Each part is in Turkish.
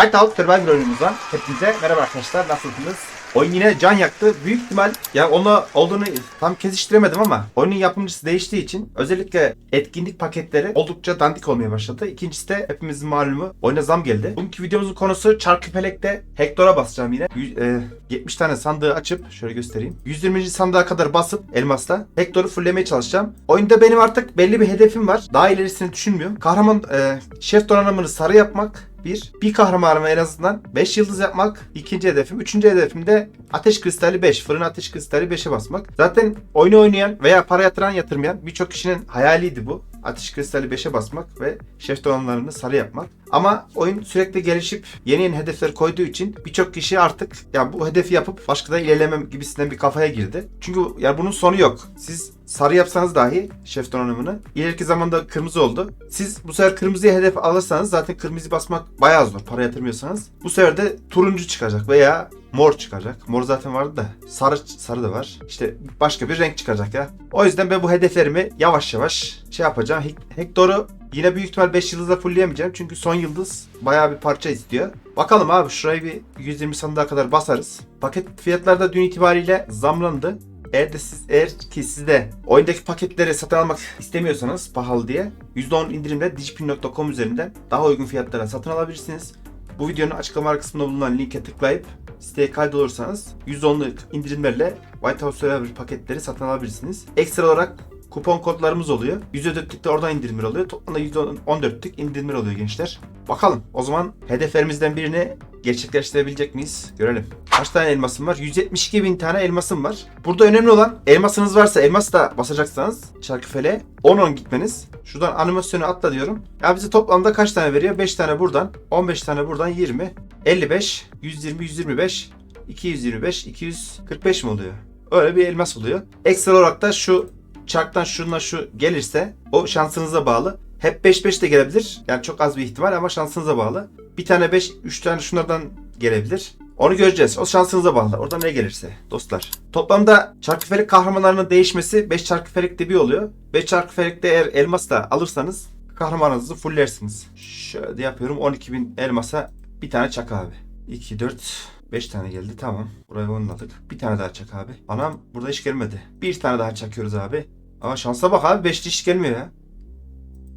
Whiteout Survivor oyunumuzdan hepinize merhaba arkadaşlar nasılsınız? Oyun yine can yaktı. Büyük ihtimal ya onu olduğunu tam kesiştiremedim ama oyunun yapımcısı değiştiği için özellikle etkinlik paketleri oldukça dandik olmaya başladı. İkincisi de hepimizin malumu oyuna zam geldi. Bugünkü videomuzun konusu Çarkıfelek'te Hector'a basacağım yine. Yüz- e, 70 tane sandığı açıp şöyle göstereyim. 120. sandığa kadar basıp elmasla Hector'u fulllemeye çalışacağım. Oyunda benim artık belli bir hedefim var. Daha ilerisini düşünmüyorum. Kahraman e, şef donanımını sarı yapmak bir. Bir kahramanımı en azından 5 yıldız yapmak. ikinci hedefim. Üçüncü hedefim de ateş kristali 5. Fırın ateş kristali 5'e basmak. Zaten oyunu oynayan veya para yatıran yatırmayan birçok kişinin hayaliydi bu. Ateş kristali 5'e basmak ve şef donanımlarını sarı yapmak. Ama oyun sürekli gelişip yeni yeni hedefler koyduğu için birçok kişi artık ya bu hedefi yapıp başka da ilerlemem gibisinden bir kafaya girdi. Çünkü ya bunun sonu yok. Siz sarı yapsanız dahi şef donanımını ileriki zamanda kırmızı oldu. Siz bu sefer kırmızıya hedef alırsanız zaten kırmızı basmak bayağı zor para yatırmıyorsanız. Bu sefer de turuncu çıkacak veya mor çıkacak. Mor zaten vardı da sarı sarı da var. İşte başka bir renk çıkacak ya. O yüzden ben bu hedeflerimi yavaş yavaş şey yapacağım. Hector'u yine büyük ihtimal 5 yıldızla fullleyemeyeceğim. Çünkü son yıldız bayağı bir parça istiyor. Bakalım abi şurayı bir 120 sandığa kadar basarız. Paket fiyatları da dün itibariyle zamlandı. Eğer de siz eğer ki siz de oyundaki paketleri satın almak istemiyorsanız pahalı diye %10 indirimle digipin.com üzerinden daha uygun fiyatlara satın alabilirsiniz. Bu videonun açıklama kısmında bulunan linke tıklayıp siteye kaydolursanız %10'luk indirimlerle White House Survivor paketleri satın alabilirsiniz. Ekstra olarak kupon kodlarımız oluyor. %4'lük de oradan indirimler oluyor. Toplamda %14'lük indirimler oluyor gençler. Bakalım o zaman hedeflerimizden birini gerçekleştirebilecek miyiz? Görelim. Kaç tane elmasım var? 172 bin tane elmasım var. Burada önemli olan elmasınız varsa elmas da basacaksanız Çarkıfel'e 10-10 gitmeniz. Şuradan animasyonu atla diyorum. Ya bize toplamda kaç tane veriyor? 5 tane buradan, 15 tane buradan 20, 55, 120, 125, 225, 245 mi oluyor? Öyle bir elmas oluyor. Ekstra olarak da şu çarktan şununla şu gelirse o şansınıza bağlı. Hep 5-5 de gelebilir. Yani çok az bir ihtimal ama şansınıza bağlı. Bir tane 5, 3 tane şunlardan gelebilir. Onu göreceğiz. O şansınıza bağlı. Oradan ne gelirse dostlar. Toplamda çarkıfelek kahramanlarının değişmesi 5 çarkıfelekte bir oluyor. 5 çarkıfelekte eğer elmas da alırsanız kahramanınızı fullersiniz. Şöyle yapıyorum. 12.000 elmasa bir tane çak abi. 2, 4, 5 tane geldi. Tamam. Burayı onladık. Bir tane daha çak abi. Anam burada hiç gelmedi. Bir tane daha çakıyoruz abi. Ama şansa bak abi. 5 hiç gelmiyor ya.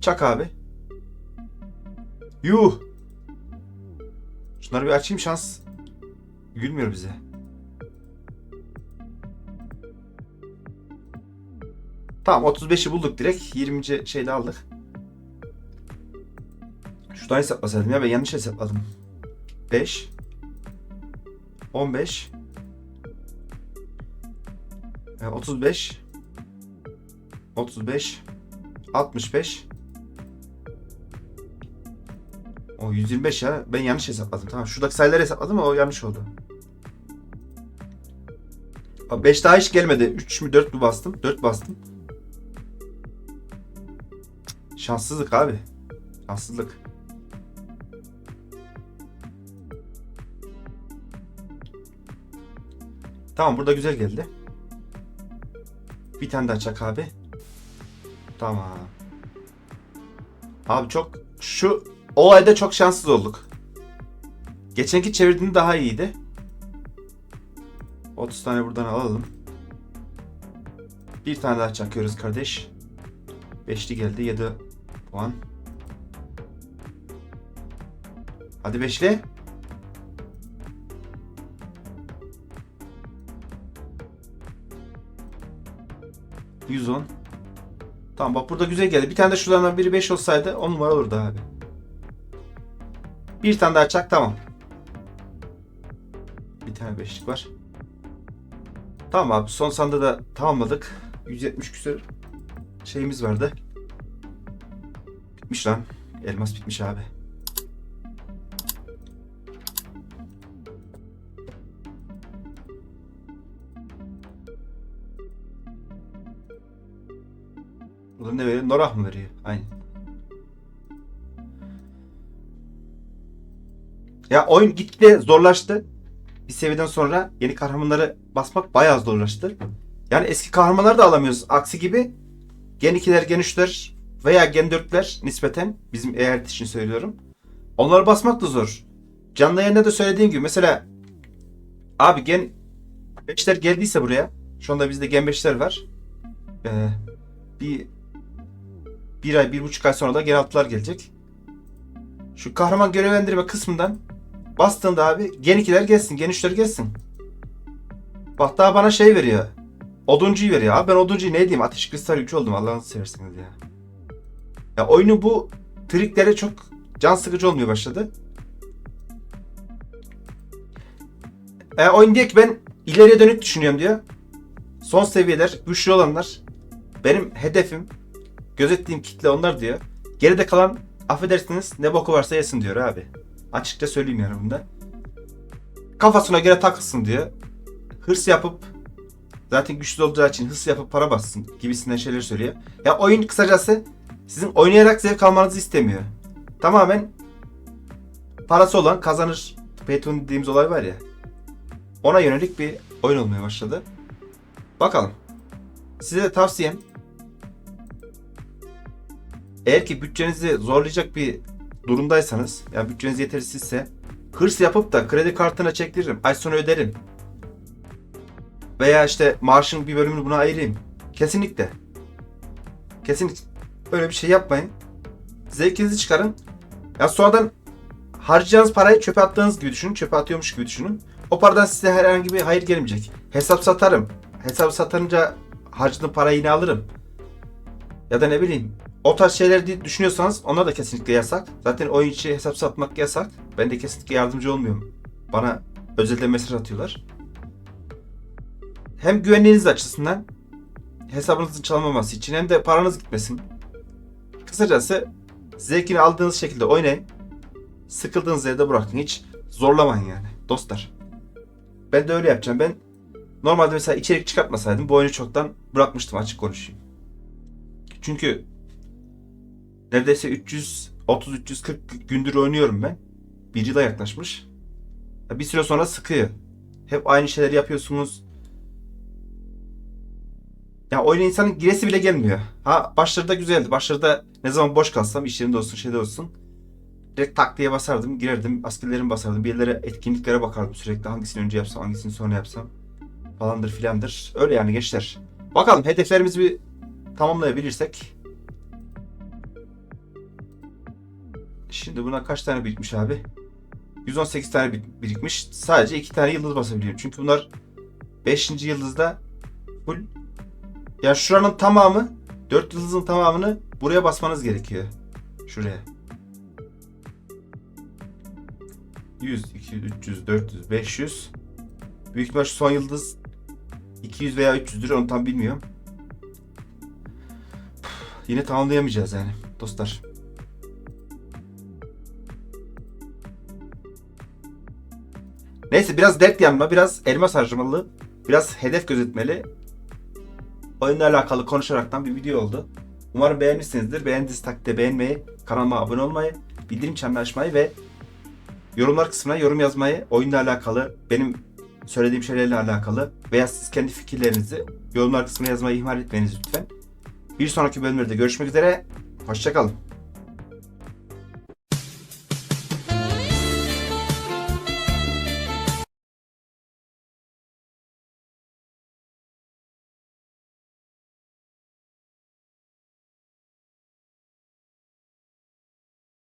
Çak abi. Yuh. Şunları bir açayım şans. Gülmüyor bize. Tamam 35'i bulduk direkt. 20. şeyde aldık. Şuradan hesaplasaydım ya ben yanlış hesapladım. 5 15 e, 35 35 65 O 125 ya. Ben yanlış hesapladım. Tamam. Şuradaki sayıları hesapladım ama o yanlış oldu. 5 daha hiç gelmedi. 3 mü 4 mü bastım? 4 bastım. Şanssızlık abi. Şanssızlık. Tamam burada güzel geldi. Bir tane daha çak abi. Tamam. Abi çok şu o ayda çok şanssız olduk. Geçenki çevirdiğinde daha iyiydi. 30 tane buradan alalım. Bir tane daha çakıyoruz kardeş. Beşli geldi 7 puan. Hadi beşli. %10. Tamam bak burada güzel geldi. Bir tane de şuradan biri 5 olsaydı 10 numara olurdu abi. Bir tane daha çak tamam. Bir tane beşlik var. Tamam abi son sandığı da tamamladık. 170 küsür şeyimiz vardı. Bitmiş lan. Elmas bitmiş abi. Burada ne veriyor? Norah mı veriyor? Aynen. Ya oyun gitgide zorlaştı. Bir seviyeden sonra yeni kahramanları basmak bayağı zorlaştı. Yani eski kahramanları da alamıyoruz. Aksi gibi Gen 2'ler, Gen 3'ler veya Gen 4'ler nispeten bizim eyalet için söylüyorum. Onları basmak da zor. canlı yayında da söylediğim gibi mesela abi gen 5'ler geldiyse buraya şu anda bizde gen 5'ler var. Ee, bir bir ay, bir buçuk ay sonra da gen 6'lar gelecek. Şu kahraman görevlendirme kısmından bastığında abi gen 2'ler gelsin, gen 3'ler gelsin. Bak daha bana şey veriyor. Oduncuyu veriyor. Abi ben oduncuyu ne diyeyim? Ateş kristal gücü oldum Allah'ını seversiniz ya. Ya oyunun bu trikleri çok can sıkıcı olmaya başladı. E, oyun diyor ki ben ileriye dönük düşünüyorum diyor. Son seviyeler, güçlü olanlar. Benim hedefim, gözettiğim kitle onlar diyor. Geride kalan affedersiniz ne boku varsa yesin diyor abi. Açıkça söyleyeyim yani bunda. Kafasına göre takılsın diyor. Hırs yapıp zaten güçlü olacağı için hırs yapıp para bassın gibisinden şeyler söylüyor. Ya oyun kısacası sizin oynayarak zevk almanızı istemiyor. Tamamen parası olan kazanır. Pay to win dediğimiz olay var ya. Ona yönelik bir oyun olmaya başladı. Bakalım. Size de tavsiyem eğer ki bütçenizi zorlayacak bir durumdaysanız, yani bütçeniz yetersizse hırs yapıp da kredi kartına çektiririm, ay sonu öderim. Veya işte maaşın bir bölümünü buna ayırayım. Kesinlikle. Kesinlikle öyle bir şey yapmayın. Zevkinizi çıkarın. Ya sonradan harcayacağınız parayı çöpe attığınız gibi düşünün. Çöpe atıyormuş gibi düşünün. O paradan size herhangi bir hayır gelmeyecek. Hesap satarım. Hesap satınca harcadığım parayı yine alırım. Ya da ne bileyim. O tarz şeyler diye düşünüyorsanız onlar da kesinlikle yasak. Zaten oyun içi hesap satmak yasak. Ben de kesinlikle yardımcı olmuyorum. Bana özelden mesaj atıyorlar. Hem güvenliğiniz açısından hesabınızın çalınmaması için hem de paranız gitmesin. Kısacası zevkini aldığınız şekilde oynayın. Sıkıldığınız yerde bırakın. Hiç zorlamayın yani dostlar. Ben de öyle yapacağım. Ben normalde mesela içerik çıkartmasaydım bu oyunu çoktan bırakmıştım açık konuşayım. Çünkü neredeyse 330-340 gündür oynuyorum ben. Bir yıla yaklaşmış. Ya Bir süre sonra sıkıyor. Hep aynı şeyleri yapıyorsunuz. Ya oyuna insanın giresi bile gelmiyor. Ha başlarda güzeldi. Başlarda ne zaman boş kalsam iş yerinde olsun şeyde olsun. Direkt tak diye basardım. Girerdim. Askerlerimi basardım. Bir yerlere etkinliklere bakardım sürekli. Hangisini önce yapsam hangisini sonra yapsam. Falandır filandır. Öyle yani gençler. Bakalım hedeflerimizi bir tamamlayabilirsek. Şimdi buna kaç tane birikmiş abi? 118 tane bir- birikmiş. Sadece 2 tane yıldız basabiliyorum. Çünkü bunlar 5. yıldızda full ya şuranın tamamı 4 yıldızın tamamını buraya basmanız gerekiyor. Şuraya. 100, 200, 300, 400, 500. Büyük ihtimal son yıldız 200 veya 300'dür onu tam bilmiyorum. Yine tamamlayamayacağız yani dostlar. Neyse biraz dert yanma, biraz elmas harcamalı, biraz hedef gözetmeli. Oyunla alakalı konuşaraktan bir video oldu. Umarım beğenmişsinizdir. Beğendiğiniz takdirde beğenmeyi, kanalıma abone olmayı, bildirim çanını açmayı ve yorumlar kısmına yorum yazmayı, oyunla alakalı, benim söylediğim şeylerle alakalı veya siz kendi fikirlerinizi yorumlar kısmına yazmayı ihmal etmeyiniz lütfen. Bir sonraki bölümlerde görüşmek üzere. Hoşçakalın.